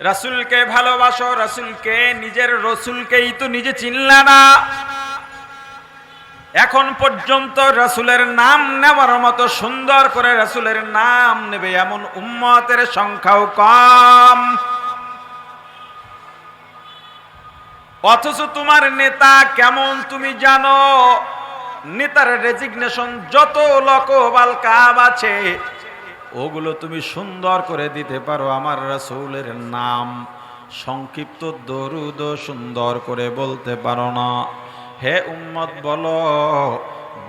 রাসুলকে ভালোবাসো, রাসুলকে, নিজের রসুলকেই তো নিজে চিনলা না। এখন পর্যন্ত রাসুলের নাম নেওয়ার মতো সুন্দর করে রাসুলের নাম নেবে এমন উম্মতের সংখ্যাও কম। অথচ তোমার নেতা কেমন তুমি জানো? নেতার রেজিগনেশন যত লকবাল কাব আছে ওগুলো তুমি সুন্দর করে দিতে পারো আমার রাসূলের নাম। সংক্ষিপ্ত দরুদ সুন্দর করে বলতে পারো না। হে উম্মত, বলো,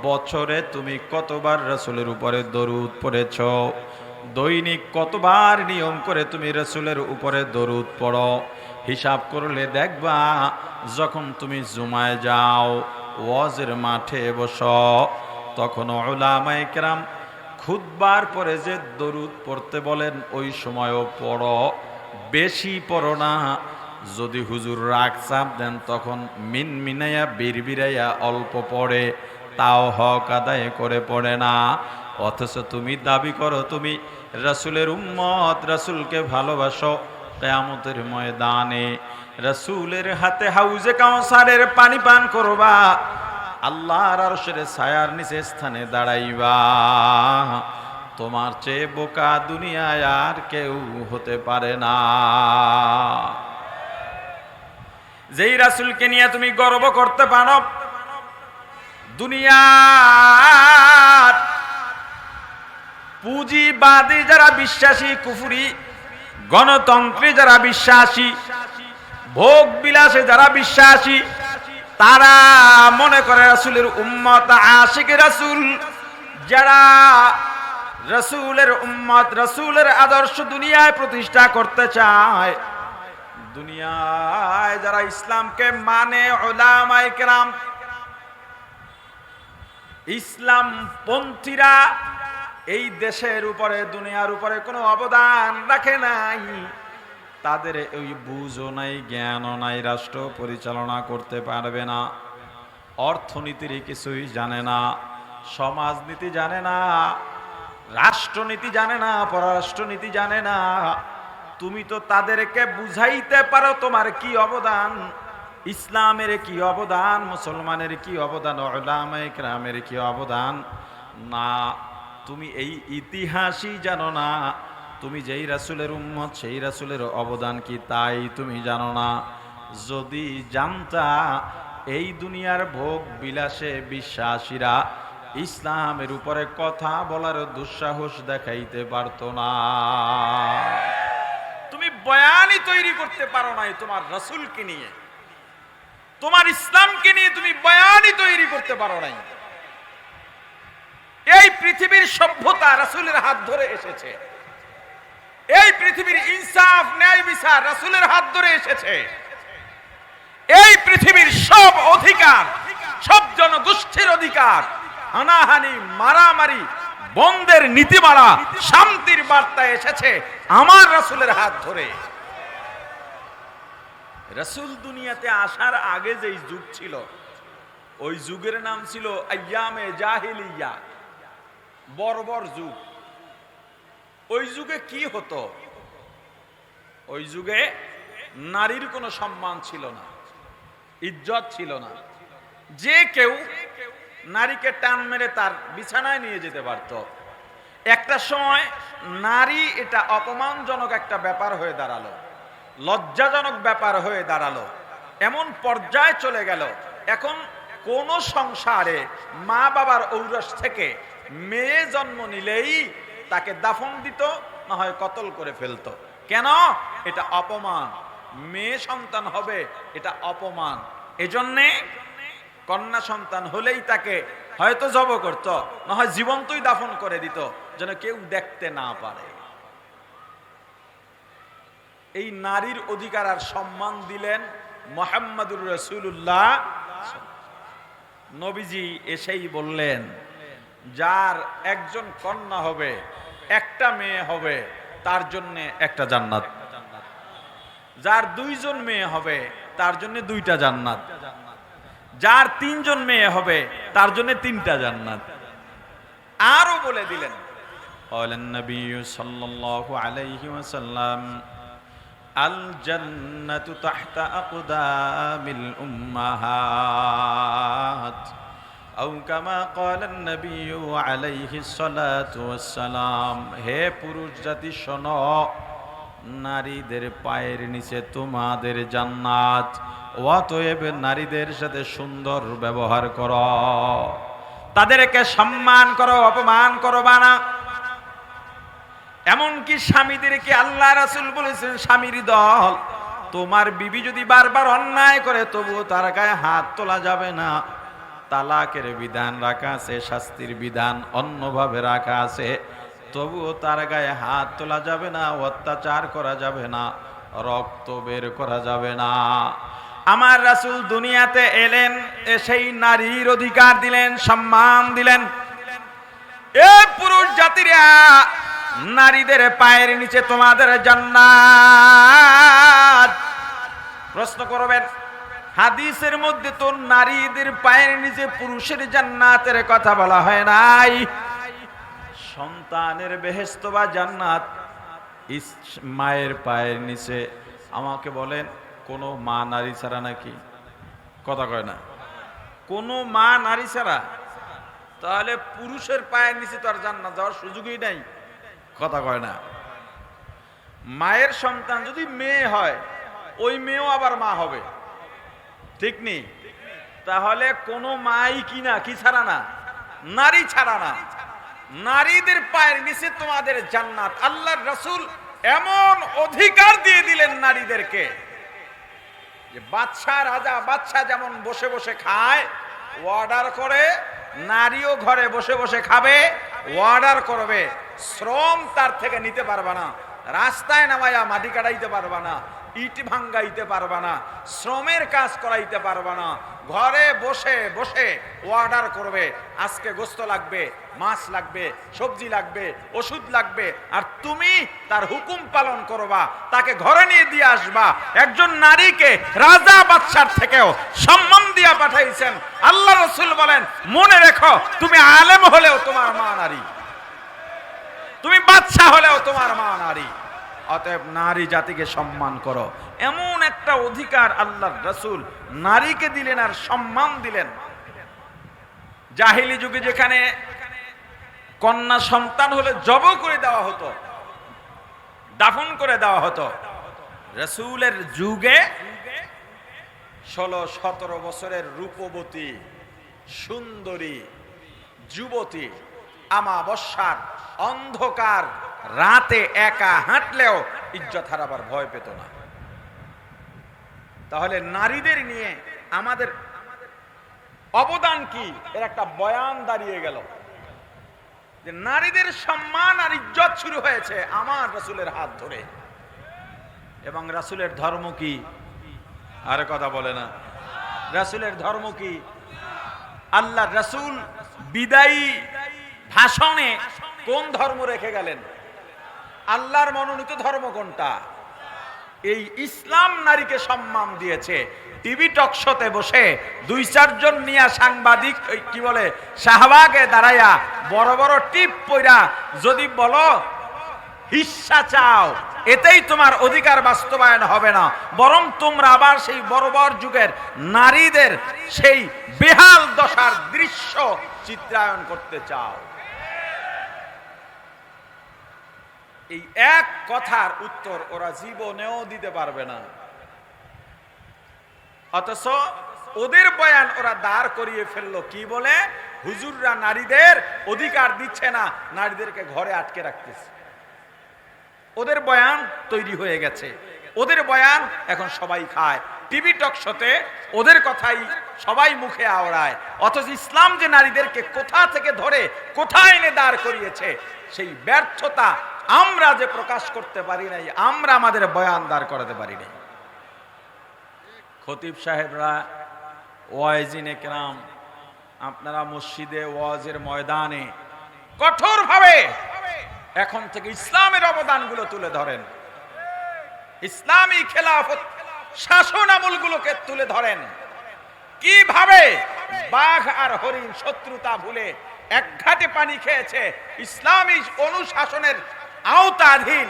বছরে তুমি কতবার রাসূলের উপরে দরুদ পড়েছ? দৈনিক কতবার নিয়ম করে তুমি রাসূলের উপরে দরুদ পড়ো? হিসাব করলে দেখবা, যখন তুমি জুমায় যাও, ওয়াজের মাঠে বস, তখন ওলামায়ে কেরাম খুদবার পরে যে দরুদ পড়তে বলেন, ওই সময়ও পড়ো, বেশি পড়ো না। যদি হুজুর রাগ চাপ দেন, তখন মিন মিনাইয়া বিড়বিড়াইয়া অল্প পড়ে, তাও হক আদায় করে পড়ে না। অথচ তুমি দাবি করো, তুমি রাসুলের উম্মত, রাসুলকে ভালোবাসো কেয়ামতের ময়দানে। রাসুলের হাতে হাউজে কাউসারের পানি পান করবা আল্লাহর আরশের ছায়ার নিচে স্থানে দাঁড়াইবা। তোমার চেয়ে বোকা দুনিয়ায় আর কেউ হতে পারে না। যেই রাসুলকে নিয়ে তুমি গর্ব করতে পারো, দুনিয়ার পুঁজিবাদী যারা বিশ্বাসী, কুফুরি, গণতন্ত্রে যারা বিশ্বাসী ভোগ বিলাসে যারা বিশ্বাসী তারা মনে করে রাসুলের উম্মত আশিক রাসুল, যারা রসুলের উম্মত, রসুলের আদর্শ দুনিয়ায় প্রতিষ্ঠা করতে চায়। দুনিয়ায় যারা ইসলামকে মানে কেরাম ইসলাম পন্থীরা এই দেশের উপরে, দুনিয়ার উপরে কোনো অবদান রাখে নাই। তাদের ওই বুঝও নাই, জ্ঞানও নাই, রাষ্ট্র পরিচালনা করতে পারবে না। অর্থনীতির কিছুই জানে না, সমাজনীতি জানে না, রাষ্ট্রনীতি জানে না, পররাষ্ট্রনীতি জানে না। তুমি তো তাদেরকে বুঝাইতে পারো তোমার কি অবদান, ইসলামের কি অবদান, মুসলমানের কি অবদান ওলামায়ে কেরামের কি অবদান? না, তুমি এই ইতিহাসই জানো না তুমি যেই রাসুলের উম্মত, সেই রাসুলের অবদান কি তাই তুমি জানো না? যদি জানতা, এই দুনিয়ার ভোগ বিলাসে বিশ্বাসীরা ইসলামের উপরে কথা বলার দুঃসাহস দেখাইতে পারতো না। তুমি বয়ানই তৈরি করতে পারো নাই তোমার রসুলকে নিয়ে। তোমার ইসলামকে নিয়ে তুমি বয়ানই তৈরি করতে পারো নাই। এই পৃথিবীর সভ্যতা রাসুলের হাত ধরে এসেছে। এই পৃথিবীর ইনসাফ, ন্যায় বিচার রাসুলের হাত ধরে এসেছে। এই পৃথিবীর সব অধিকার, সব জনগোষ্ঠীর অধিকার, হানাহানি, মারামারি, বন্ধের নীতিমালা, শান্তির বার্তা এসেছে আমার রাসুলের হাত ধরে। রাসুল দুনিয়াতে আসার আগে যেই যুগ ছিল, ওই যুগের নাম ছিল আয়ামে জাহিলিয়া, বর্বর যুগ। ওই যুগে কি হতো? ওই যুগে নারীর কোনো সম্মান ছিল না, ইজ্জত ছিল না। যে কেউ নারীকে টান মেরে তার বিছানায় নিয়ে যেতে পারত। একটা সময় নারী এটা অপমানজনক একটা ব্যাপার হয়ে দাঁড়াল, লজ্জাজনক ব্যাপার হয়ে দাঁড়াল, এমন পর্যায়ে চলে গেল। এখন কোন সংসারে মা বাবার ঔরস থেকে মেয়ে জন্ম নিলেই তাকে দাফন দিত, না হয় কতল করে ফেলতো। কেন? এটা অপমান। মেয়ে সন্তান হবে, এটা অপমান। এজন্যে কন্যা সন্তান হলেই তাকে হয়তো জব করত, না হয় জীবন্তই দাফন করে দিত, যেন কেউ দেখতে না পারে। এই নারীর অধিকার আর সম্মান দিলেন মোহাম্মদুর রসুল্লাহ নবীজি এসেই বললেন যার একজন কন্যা হবে একটা মেয়ে হবে তার জন্য একটা জান্নাত যার দুইজন মেয়ে হবে তার জন্য দুইটা জান্নাত যার তিনজন মেয়ে হবে তার জন্য তিনটা জান্নাত আরো বলে দিলেন قال النبي صلى الله عليه وسلم আল জান্নাতু তাহতা আকদামিল হে পুরুষ জাতি শোনো, নারীদের পায়ের নিচে তোমাদের জান্নাত, অতএব নারীদের সাথে সুন্দর ব্যবহার কর। তাদেরকে সম্মান করো, অপমান করো বানা এমনকি স্বামীদেরকে আল্লাহ রাসুল বলেছেন, স্বামীর দল, তোমার বিবি যদি বারবার অন্যায় করে, তবুও তার গায়ে হাত তোলা যাবে না। তালাকের বিধান রাখা আছে, শাস্তির বিধান অন্যভাবে রাখা আছে। তবুও তার গায়ে হাত তোলা যাবে না, অত্যাচার করা যাবে না, রক্ত বের করা যাবে না। আমার রাসূল দুনিয়াতে এলেন সেই নারীর অধিকার দিলেন, সম্মান দিলেন। এ পুরুষ জাতিরা, নারীদের পায়ের নিচে তোমাদের জান্নাত। প্রশ্ন করবেন হাদিসের মধ্যে তো নারীদের পায়ের নিচে পুরুষের জান্নাতের কথা বলা হয় নাই। সন্তানের বেহেস্ত বা জান্নাত মায়ের পায়ের নিচে। আমাকে বলেন, কোনো মা নারী ছাড়া নাকি? কথা কয় না। কোনো মা নারী ছাড়া? তাহলে পুরুষের পায়ের নিচে তো আর জান্নাত যাওয়ার সুযোগই নাই। কথা কয় না। মায়ের সন্তান যদি মেয়ে হয়, ওই মেয়েও আবার মা হবে। ঠিক নেই তাহলে কোনো মাই কি না কি ছাড়া না? নারী ছাড়া না। নারীদের পায়ের নিচে তোমাদের জান্নাত। আল্লাহর রাসূল এমন অধিকার দিয়ে দিলেন নারীদেরকে যে বাচ্চা রাজা বাচ্চা যেমন বসে বসে খায় অর্ডার করে, নারীও ঘরে বসে বসে খাবে অর্ডার করবে। শ্রম তার থেকে নিতে পারবে না। রাস্তায় নামাইয়া মাটি কাটাইতে পারবে না। ইট ভাঙ্গাইতে পারবে না, শ্রমের কাজ করাইতে পারবে না। ঘরে বসে বসে অর্ডার করবে, আজকে গোস্ত লাগবে, মাছ লাগবে, সবজি লাগবে, ওষুধ লাগবে, আর তুমি তার হুকুম পালন করবা, তাকে ঘরে নিয়ে দিয়ে আসবা। একজন নারীকে রাজা বাচ্চার থেকেও সম্মান দিয়া পাঠাইছেন। আল্লাহ রসুল বলেন, মনে রেখো, তুমি আলেম হলেও তোমার মা নারী। তুমি বাচ্চা হলেও তোমার মা নারী। অতএব নারী জাতিকে সম্মান করো। এমন একটা অধিকার আল্লাহ রসুল নারীকে দিলেন আর সম্মান দিলেন। জাহিলি যুগে যেখানে কন্যা সন্তান হলে জব করে দেওয়া হতো, দাফন করে দেওয়া হতো, রসুলের যুগে ষোলো সতেরো বছরের রূপবতী, সুন্দরী, যুবতী, আমাবস্যার, অন্ধকার রাতে একা হাঁটলেও ইজ্জত হারাবার ভয় পেত না। তাহলে নারীদের নিয়ে আমাদের অবদান কি? এর একটা বয়ান দাঁড়িয়ে গেল। যে নারীদের সম্মান আর ইজ্জত শুরু হয়েছে আমার রাসূলের হাত ধরে। এবং রাসূলের ধর্ম কি? আরে কথা বলে না। রাসূলের ধর্ম কি? আল্লাহ রাসূল বিদায়ী ভাষণে কোন ধর্ম রেখে গেলেন? আল্লাহর মনোনীত ধর্ম কোনটা? এই ইসলাম নারীকে সম্মান দিয়েছে। টিভি টকশোতে বসে দুই, চারজন নিয়া সাংবাদিক কি বলে, শাহবাগে দাঁড়াইয়া বড় বড় টিপ পইরা যদি বলো হিস্সা চাও, এতেই তোমার অধিকার বাস্তবায়ন হবে না। বরং তোমরা আবার সেই বড় বড় যুগের নারীদের সেই বেহাল দশার দৃশ্য চিত্রায়ন করতে চাও। এই এক কথার উত্তর ওরা জীবনেও দিতে পারবে না। অথচ ওদের বয়ান ওরা দাঁড় করিয়ে ফেলল কি বলে? হুজুররা নারীদের অধিকার দিচ্ছে না, নারীদেরকে ঘরে আটকে রাখতেছে। ওদের বয়ান তৈরি হয়ে গেছে। ওদের বয়ান এখন সবাই খায়। টিভি টক শোতে ওদের কথাই সবাই মুখে আওড়ায়। অথচ ইসলাম যে নারীদেরকে কোথা থেকে ধরে, কোথায় এনে দাঁড় করিয়েছে, সেই ব্যর্থতা আমরা যে প্রকাশ করতে পারি নাই, আমরা আমাদের বয়ান দাঁড় করাতে পারি নাই। খতিব সাহেবরা, ওয়াইজিন একরাম আপনারা মসজিদে, ওয়াজের ময়দানে কঠোরভাবে এখন থেকে ইসলামের অবদানগুলো তুলে ধরেন। ইসলামী খেলাফত শাসন আমলগুলোকে তুলে ধরেন। কীভাবে বাঘ আর হরিণ শত্রুতা ভুলে এক ঘাটে পানি খেয়েছে, ইসলামী অনুশাসনের আওতাধীন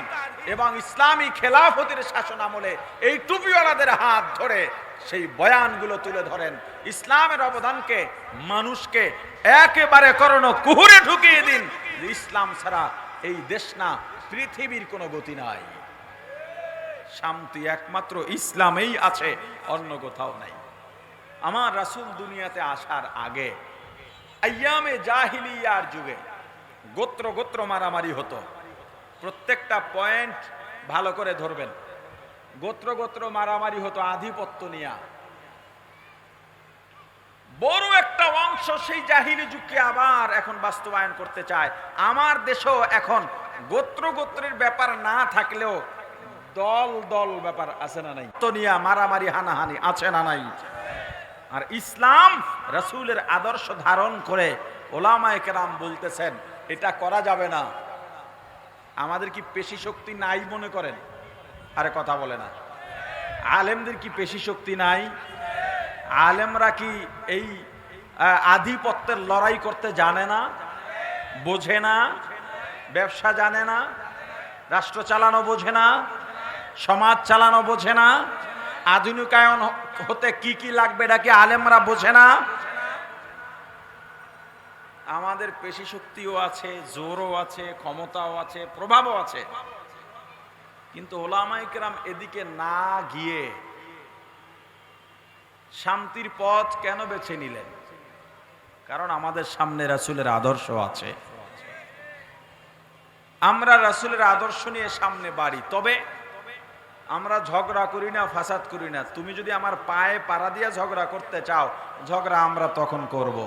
এবং ইসলামী খেলাফতের শাসন আমলে এই টুপিওয়ালাদের হাত ধরে সেই বয়ানগুলো তুলে ধরেন। ইসলামের অবদানকে, মানুষকে একেবারে করণ কুহুরে ঢুকিয়ে দিন। ইসলাম ছাড়া এই দেশ না, পৃথিবীর কোনো গতি নাই। শান্তি একমাত্র ইসলামেই আছে, অন্য কোথাও নাই। আমার রাসূল দুনিয়াতে আসার আগে আয়ামে জাহিলিয়ার যুগে গোত্র গোত্র মারামারি হতো। প্রত্যেকটা পয়েন্ট ভালো করে ধরবেন। গোত্র গোত্র মারামারি হতো আধিপত্য নিয়ে। বড় একটা অংশ সেই জাহিলি যুগকে আবার এখন বাস্তবায়ন করতে চায়। আমার দেশও এখন গোত্র গোত্রের ব্যাপার না থাকলেও দল দল ব্যাপার আছে না নাই? তো নিয়ে মারামারি হানাহানি আছে না নাই? আর ইসলাম রাসূলের আদর্শ ধারণ করে ওলামায়ে কেরাম বলতেছেন, এটা করা যাবে না। আমাদের কি পেশি শক্তি নাই মনে করেন? আরে কথা বলে না। আলেমদের কি পেশি শক্তি নাই? আলেমরা কি এই আধিপত্যের লড়াই করতে জানে না? বোঝে না? ব্যবসা জানে না? রাষ্ট্র চালানো বোঝে না? সমাজ চালানো বোঝে না? আধুনিকায়ন হতে কি কি লাগবে? এটা কি আলেমরা বোঝে না? আমাদের পেশি শক্তিও আছে, জোরও আছে, ক্ষমতাও আছে, প্রভাবও আছে। কিন্তু ওলামাইকেরাম এদিকে না গিয়ে শান্তির পথ কেন বেছে নিলেন? কারণ আমাদের সামনে রাসুলের আদর্শ আছে। আমরা রাসুলের আদর্শ নিয়ে সামনে বাড়ি, তবে আমরা ঝগড়া করি না, ফাসাদ করি না। তুমি যদি আমার পায়ে পাড়া দিয়ে ঝগড়া করতে চাও, ঝগড়া আমরা তখন করব।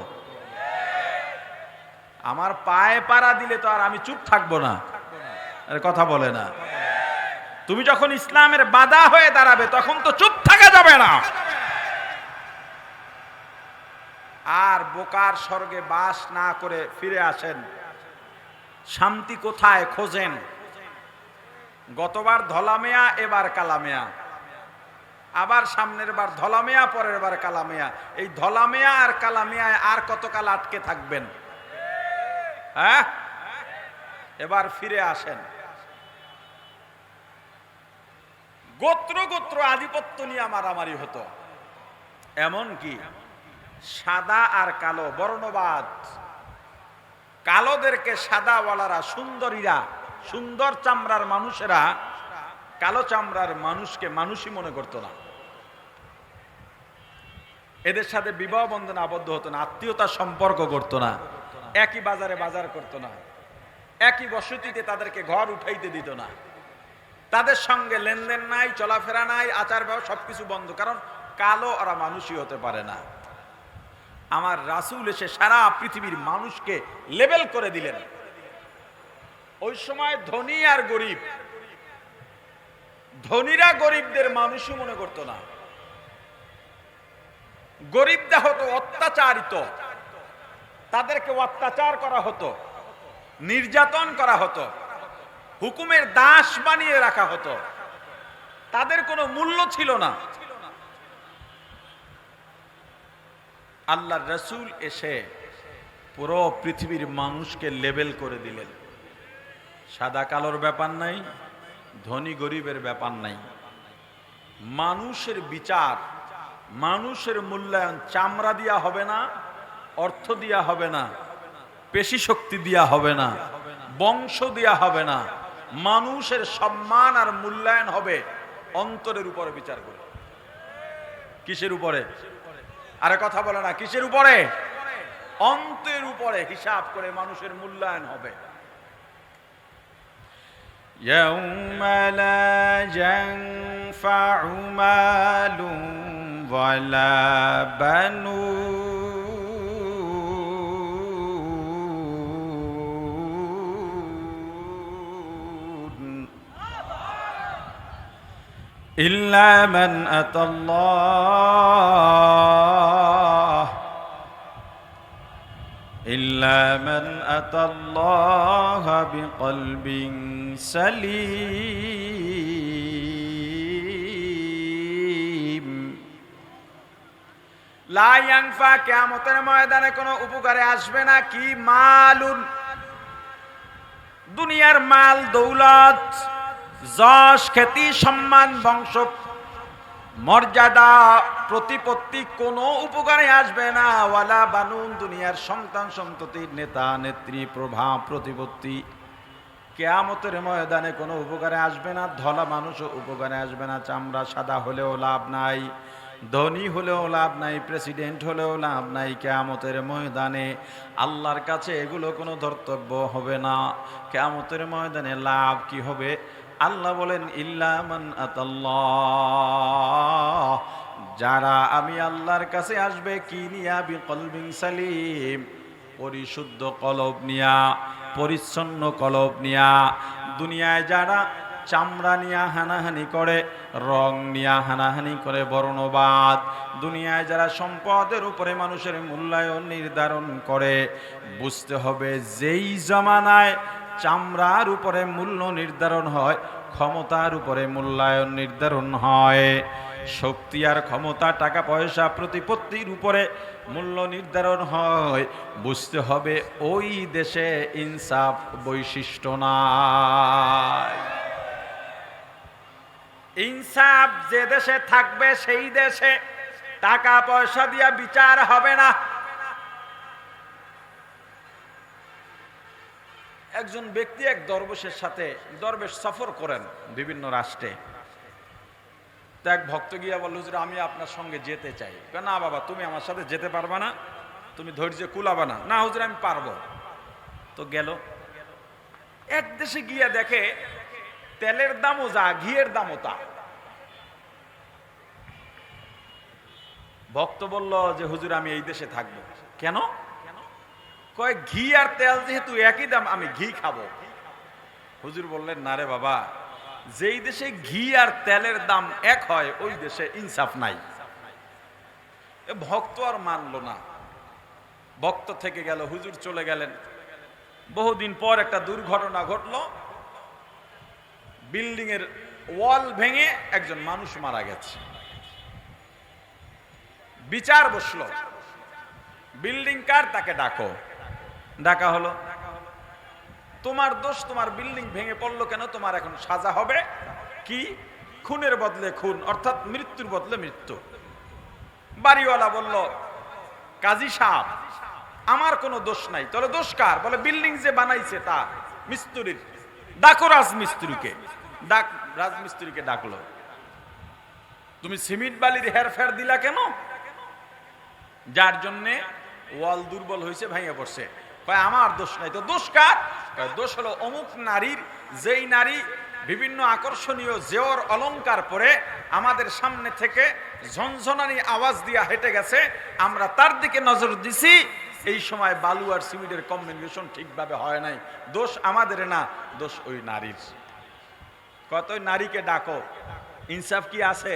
আমার পায়ে পাড়া দিলে তো আর আমি চুপ থাকব না। কথা বলে না। তুমি যখন ইসলামের বাধা হয়ে দাঁড়াবে, তখন তো চুপ থাকা যাবে না। আর বোকার স্বর্গে বাস না করে ফিরে আসেন। শান্তি কোথায় খোঁজেন? গতবার ধলামেয়া, এবার কালামেয়া। আবার সামনের বার ধলামেয়া, পরের বার কালামেয়া। এই ধলামেয়া আর কালামেয়ায় আর কতকাল আটকে থাকবেন? হ্যাঁ? এবার ফিরে আসেন। গোত্র গোত্র আধিপত্য নিয়ে মারামারি হতো। এমন কি? সাদা আর কালো, বর্ণবাদ। কালোদেরকে সাদাওয়ালারা, সুন্দরীরা, সুন্দর চামড়ার মানুষেরা, কালো চামড়ার মানুষকে মানুষই মনে করতো না। এদের সাথে বিবাহ বন্ধনে আবদ্ধ হতো না, আত্মীয়তার সম্পর্ক করতো না। একই বাজারে বাজার করতো না। একই বসতিতে তাদেরকে ঘর উঠাইতে দিত না। তাদের সঙ্গে লেনদেন নাই, চলাফেরা নাই, আচার ব্যবহার সবকিছু বন্ধ, কারণ কালো ওরা মানুষই হতে পারে না। আমার রাসূল এসে সারা পৃথিবীর মানুষকে লেবেল করে দিলেন। ওই সময় ধনী আর গরিব। ধনীরা গরিবদের মানুষই মনে করতো না। গরিবরা হতো অত্যাচারিত। তাদেরকে অত্যাচার করা হতো, নির্যাতন করা হতো, হুকুমের দাস বানিয়ে রাখা হতো। তাদের কোনো মূল্য ছিল না। আল্লাহ রসুল এসে পুরো পৃথিবীর মানুষকে লেবেল করে দিলেন। সাদা কালোর ব্যাপার নাই, ধনী গরিবের ব্যাপার নাই। মানুষের বিচার, মানুষের মূল্যায়ন চামড়া দিয়া হবে না অর্থ দিয়া হবে না পেশি শক্তি দিয়া হবে না বংশ দিয়া হবে না মানুষের সম্মান আর মূল্যায়ন হবে অন্তরের উপরে বিচার করে কিসের উপরে আরে কথা বলে না কিসের উপরে অন্তের উপরে হিসাব করে মানুষের মূল্যায়ন হবে يوم لا ينفع مال ولا بنون إلا من أتى الله إلا من أتى الله بقلب سليم লাইয়াংফা কেয়ামতের ময়দানে কোনো উপকারে আসবে না কি মালুন দুনিয়ার মাল দৌলত যশ, খ্যাতি, সম্মান, বংশ, মর্যাদা, প্রতিপত্তি কোনো উপকারে আসবে না। ওয়ালা বানুন, দুনিয়ার সন্তান সন্ততির নেতা, নেত্রী প্রভাব প্রতিপত্তি। কেয়ামতের ময়দানে কোনো উপকারে আসবে না। ধলা মানুষও উপকারে আসবে না। চামড়া সাদা হলেও লাভ নাই, ধনী হলেও লাভ নাই, প্রেসিডেন্ট হলেও লাভ নাই। কেয়ামতের ময়দানে আল্লাহর কাছে এগুলো কোনো ধর্তব্য হবে না। কেয়ামতের ময়দানে লাভ কি হবে? আল্লাহ বলেন ইল্লামান আতাল্লাহ। যারা আমি আল্লাহর কাছে আসবে, কি নিয়া? বিকলবিন সালিম। পরিশুদ্ধ কলব নিয়া, পরিচ্ছন্ন কলব নিয়া। দুনিয়ায় যারা চামড়া নিয়া হানাহানি করে, রং নিয়া হানাহানি করে, বর্ণবাদ। দুনিয়ায় যারা সম্পদের উপরে মানুষের মূল্যায়ন নির্ধারণ করে, বুঝতে হবে যেই জমানায় চামড়ার উপরে মূল্য নির্ধারণ হয়, ক্ষমতার উপরে মূল্যায়ন নির্ধারণ হয়। শক্তি আর ক্ষমতা, টাকা, পয়সা, প্রতিপত্তির উপরে মূল্য নির্ধারণ হয়। বুঝতে হবে, ওই দেশে ইনসাফ বৈশিষ্ট্য নাই। ইনসাফ যে দেশে থাকবে, সেই দেশে টাকা, পয়সা দিয়া বিচার হবে না। একজন ব্যক্তি এক দরবেশের সাথে, দরবেশ সফর করেন বিভিন্ন রাষ্ট্রে। তো এক ভক্ত গিয়া বলল, হুজুর, আমি আপনার সঙ্গে যেতে চাই। না বাবা, তুমি আমার সাথে যেতে পারবা না। তুমি ধৈর্য কুলাবা না। না হুজুর, আমি পারব। তো গেল। এক দেশে গিয়া দেখে, তেলের দামও যা, ঘিয়ের দামও তা। ভক্ত বলল যে, হুজুর, আমি এই দেশে থাকব। কেন? কয়, ঘি আর তেল যেহেতু একই দাম, আমি ঘি খাব। হুজুর বললেন, না রে বাবা, যেই দেশে ঘি আর তেলের দাম এক হয়, ওই দেশে ইনসাফ নাই। ভক্ত আর মানলো না। ভক্ত থেকে গেল, হুজুর চলে গেলেন। বহুদিন পর একটা দুর্ঘটনা ঘটলো। বিল্ডিং এর ওয়াল ভেঙে একজন মানুষ মারা গেছে। বিচার বসল। বিল্ডিং কার? তাকে ডাকো। ডাকা হলো। তোমার দোষ, তোমার বিল্ডিং ভেঙে পড়ল কেন? তোমার এখন সাজা হবে। কি? খুনের বদলে খুন, অর্থাৎ মৃত্যুর বদলে মৃত্যু। বাড়িওয়ালা বলল, কাজী সাহেব, আমার কোনো দোষ নাই। তাহলে দোষ কার? বলে, বিল্ডিং যে বানাইছে তা মিস্ত্রির। ডাকো রাজমিস্ত্রিকে। ডাক, রাজমিস্ত্রিকে ডাকলো। তুমি সিমেন্ট বালির হেরফের দিলা কেন? যার জন্যে ওয়াল দুর্বল হয়েছে ভেঙে পড়ছে। কয়, আমার দোষ নাই। তো দোষ কার? দোষ হলো অমুক নারীর, যেই নারী বিভিন্ন আকর্ষণীয় জেওর অলংকার পরে আমাদের সামনে থেকে ঝনঝনানি আওয়াজ দিয়া হেঁটে গেছে। আমরা তার দিকে নজর দিছি। এই সময় বালু আর সিমেন্টের কম্বিনেশন ঠিকভাবে হয় নাই। দোষ আমাদের না, দোষ ওই নারীর। কত নারীকে ডাকো। ইনসাফ কি আছে?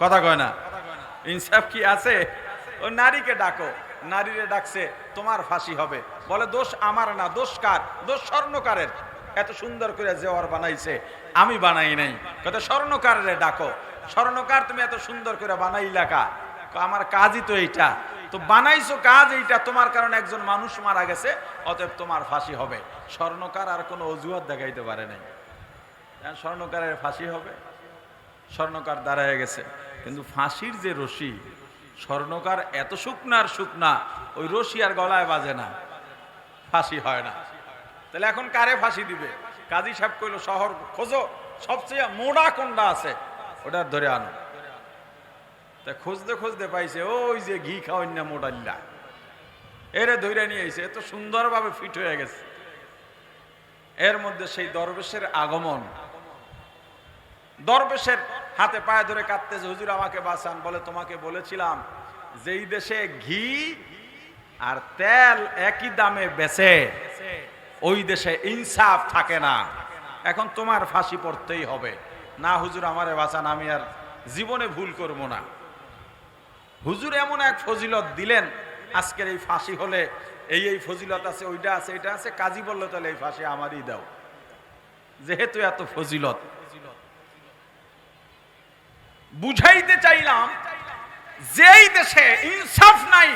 কথা কয় না। ইনসাফ কি আছে? ওই নারীকে ডাকো। নারীরে ডাকছে, তোমার ফাঁসি হবে। বলে, দোষ আমার না, দোষ কার? দোষ স্বর্ণকারের। এত সুন্দর করে জেওয়ার বানাইছে, আমি বানাই নাই। কত স্বর্ণকারের ডাকো। স্বর্ণকার, তুমি এত সুন্দর করে বানাইলা কা? আমার কাজই তো এইটা। তো বানাইছো কাজ এইটা, তোমার কারণে একজন মানুষ মারা গেছে, অতএব তোমার ফাঁসি হবে। স্বর্ণকার আর কোনো অজুহাত দেখাইতে পারে নাই। এখন স্বর্ণকারের ফাঁসি হবে। স্বর্ণকার দাঁড়ায় গেছে। কিন্তু ফাঁসির যে রশি স্বর্ণকার এত শুকনার শুকনা, ওই রশি আর গলায় বাজে না। ফাঁসি হয় না। তাহলে এখন কারে ফাঁসি দিবে? কাজী সাহেব কইল, শহর খোঁজো, সবচেয়ে মোড়া কোনটা আছে, ওটার ধরে আনো। তা খুঁজতে খুঁজতে পাইছে, ওই যে ঘি খাওয়াই না মোটাল্লা এরে ধৈর্য নিয়ে এসে এত সুন্দরভাবে ফিট হয়ে গেছে। এর মধ্যে সেই দরবেশের আগমন। দরবেশের হাতে পায়ে ধরে কাঁদতেছে, হুজুর, আমাকে বাঁচান। বলে, তোমাকে বলেছিলাম, যেই দেশে ঘি আর তেল একই দামে বেচে, ওই দেশে ইনসাফ থাকে না। এখন তোমার ফাঁসি পড়তেই হবে। না হুজুর, আমারে বাঁচান, আমি আর জীবনে ভুল করব না। হুজুর এমন এক ফজিলত দিলেন, আজকের এই ফাঁসি হলে এই এই ফজিলত আছে, ওইটা আছে, এটা আছে। কাজী বলল, তাহলে এই ফাঁসি আমারই দাও। যেহেতু এত ফজিলত বুঝাইতে চাইলাম, যেই দেশে ইনসাফ নাই,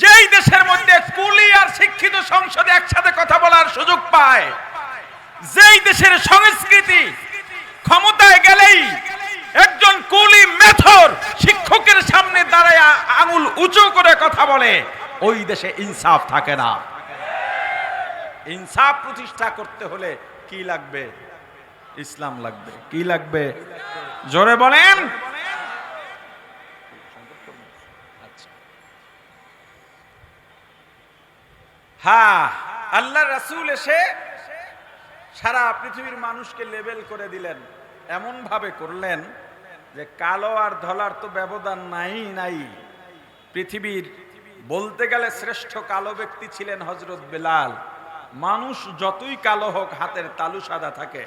যেই দেশের মধ্যে কুলি আর শিক্ষিত সংসদে একসাথে কথা বলার সুযোগ পায়, যেই দেশের সংস্কৃতি ক্ষমতায় গেলেই একজন কুলি মেথর শিক্ষকের সামনে দাঁড়ায় আঙুল উঁচু করে কথা বলে, ওই দেশে ইনসাফ থাকে না। ইনসাফ প্রতিষ্ঠা করতে হলে কি লাগবে? ইসলাম লাগবে। কি লাগবে? জোরে বলেন। হ্যাঁ আল্লাহ রাসূল এসে সারা পৃথিবীর মানুষকে লেবেল করে দিলেন। এমন ভাবে করলেন যে কালো আর ধলার তো ব্যবধান নাই নাই। পৃথিবীর বলতে গেলে শ্রেষ্ঠ কালো ব্যক্তি ছিলেন হজরত বেলাল। মানুষ যতই কালো হোক, হাতের তালু সাদা থাকে।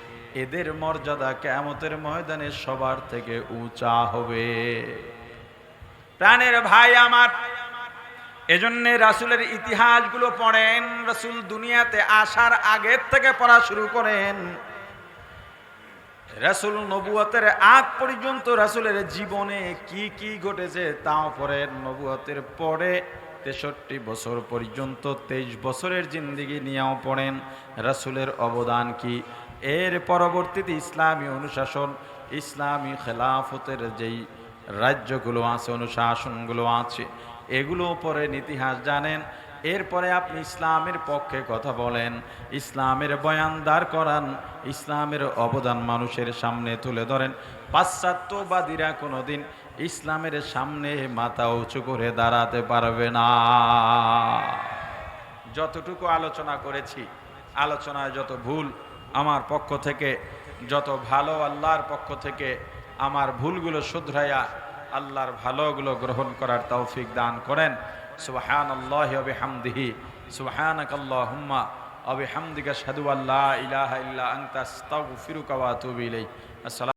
এদের মর্যাদা কিয়ামতের ময়দানে সবার থেকে উঁচা হবে। প্রাণের ভাই আমার, এজন্য রাসূলের ইতিহাসগুলো পড়েন, রাসূল দুনিয়াতে আসার আগের থেকে পড়া শুরু করেন। রাসূল নবুয়তের আগ পর্যন্ত রাসূলের জীবনে কি কি ঘটেছে তাও পড়েন নবুয়তের পরে তেষট্টি বছর পর্যন্ত, তেইশ বছরের জিন্দিগি নিয়েও পড়েন। রাসূলের অবদান কি? এর পরবর্তীতে ইসলামী অনুশাসন, ইসলামী খেলাফতের যেই রাজ্যগুলো আছে, অনুশাসনগুলো আছে, এগুলো পরে ইতিহাস জানেন। এরপরে আপনি ইসলামের পক্ষে কথা বলেন, ইসলামের বয়ান দাঁড় করান, ইসলামের অবদান মানুষের সামনে তুলে ধরেন। পাশ্চাত্যবাদীরা কোনোদিন ইসলামের সামনে মাথা উঁচু করে দাঁড়াতে পারবে না। যতটুকু আলোচনা করেছি, আলোচনায় যত ভুল আমার পক্ষ থেকে, যত ভালো আল্লাহর পক্ষ থেকে আমার ভুলগুলো শুধরাইয়া আল্লাহর ভালোগুলো গ্রহণ করার তৌফিক দান করেন। সুবহান আল্লাহ হামদিহি সুবহানাক আল্লাহুম্মা আবিহামদিকা শাদু আল্লাহ ইলাহা ইল্লা আনতা, আস্তাগফিরুকা ওয়া আতুবু ইলাইক। আসসালামু